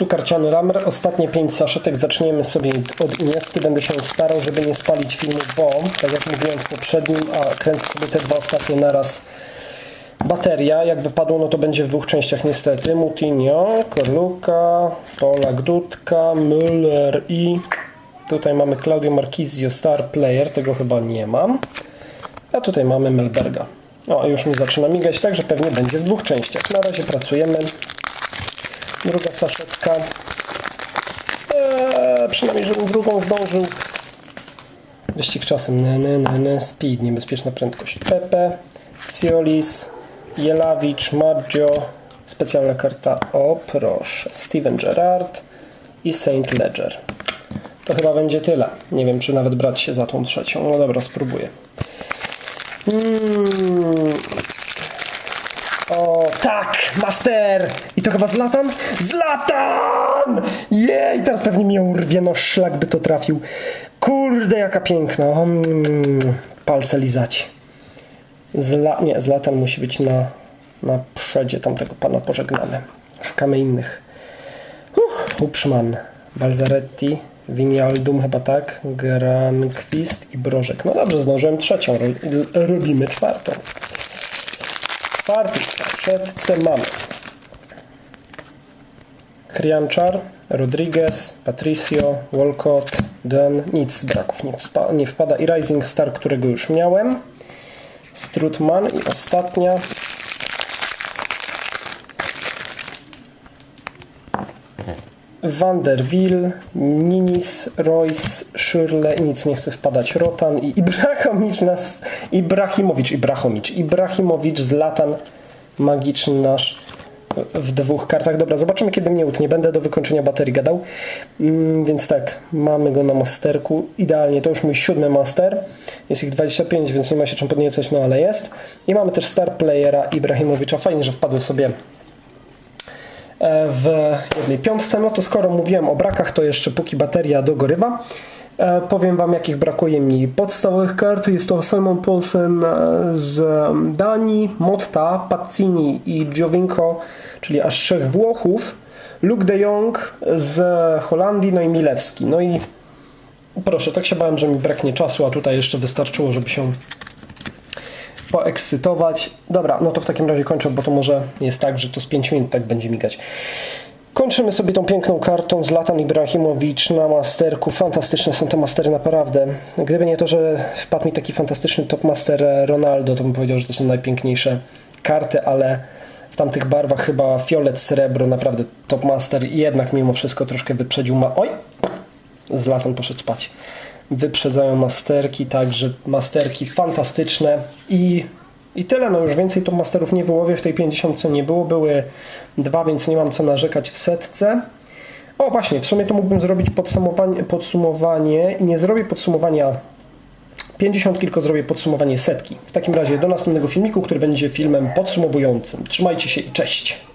Tu karciany lamer. Ostatnie 5 saszetek. Zaczniemy sobie od Iniesty. Będę się starał, żeby nie spalić filmu, bo tak jak mówiłem w poprzednim, a kręcę sobie te dwa ostatnie naraz bateria. Jak wypadło, no to będzie w dwóch częściach niestety. Mutinho, Korluka, Polak Dudka, Müller i tutaj mamy Claudio Marquizio, Star Player. Tego chyba nie mam. A tutaj mamy Melberga. O, już mi zaczyna migać, także pewnie będzie w dwóch częściach. Na razie pracujemy. Druga saszetka. Eee, przynajmniej, żebym drugą zdążył. Wyścig czasem. Ne, ne, ne, ne. Speed, niebezpieczna prędkość. Pepe, Ciolis, Jelawicz, Maggio. Specjalna karta. O, proszę. Steven Gerrard i Saint Ledger. To chyba będzie tyle. Nie wiem, czy nawet brać się za tą trzecią. No dobra, spróbuję. Mm. Tak, master! I to chyba Zlatan? Zlatan! Jej, teraz pewnie mnie urwie, no szlak by to trafił. Kurde, jaka piękna. Mm, palce lizać. Zla... Nie, Zlatan musi być na, na przedzie tamtego pana pożegnamy. Szukamy innych. Uh, Upszman, Balzaretti, Winialdum chyba tak, Granquist i Brożek. No dobrze, zdążyłem trzecią, ro- robimy czwartą. Czwarty saszetce mamy Krianczar, Rodriguez, Patricio, Walcott, Den, nic z braków nie, nie wpada. I Rising Star, którego już miałem. Strutman i ostatnia Vanderwill, Ninis, Royce, Szyrle i nic nie chce wpadać. Rotan i Ibrahimowicz nas. Ibrahimowicz, Ibrahimowicz, Ibrahimowicz z Latan. Magiczny nasz w dwóch kartach. Dobra, zobaczymy kiedy mnie utnie. Będę do wykończenia baterii gadał. Mm, więc tak, mamy go na masterku. Idealnie, to już mój siódmy master. Jest ich 25, więc nie ma się czym podniecać, no ale jest. I mamy też star playera Ibrahimowicza. Fajnie, że wpadły sobie e, w jednej piątce. No to skoro mówiłem o brakach, to jeszcze póki bateria dogorywa, e, powiem Wam jakich brakuje mi podstawowych kart. Jest to Simon Paulsen e, z Danii, Motta, Pazzini i Giovinco, czyli aż trzech Włochów, Luke de Jong z Holandii, no i Milewski. No i proszę, tak się bałem, że mi braknie czasu, a tutaj jeszcze wystarczyło, żeby się poekscytować. Dobra, no to w takim razie kończę, bo to może jest tak, że to z 5 minut tak będzie migać. Kończymy sobie tą piękną kartą z Latan Ibrahimowicz na masterku. Fantastyczne są te mastery naprawdę. Gdyby nie to, że wpadł mi taki fantastyczny top master Ronaldo, to bym powiedział, że to są najpiękniejsze karty, ale w tamtych barwach chyba fiolet, srebro, naprawdę top master jednak mimo wszystko troszkę wyprzedził ma... Oj! Zlatan poszedł spać. Wyprzedzają masterki, także masterki fantastyczne i, i tyle. No już więcej top masterów nie wyłowię, w tej 50 nie było. Były dwa, więc nie mam co narzekać w setce. O właśnie, w sumie to mógłbym zrobić podsumowanie, podsumowanie i nie zrobię podsumowania 50, tylko zrobię podsumowanie setki. W takim razie do następnego filmiku, który będzie filmem podsumowującym. Trzymajcie się i cześć!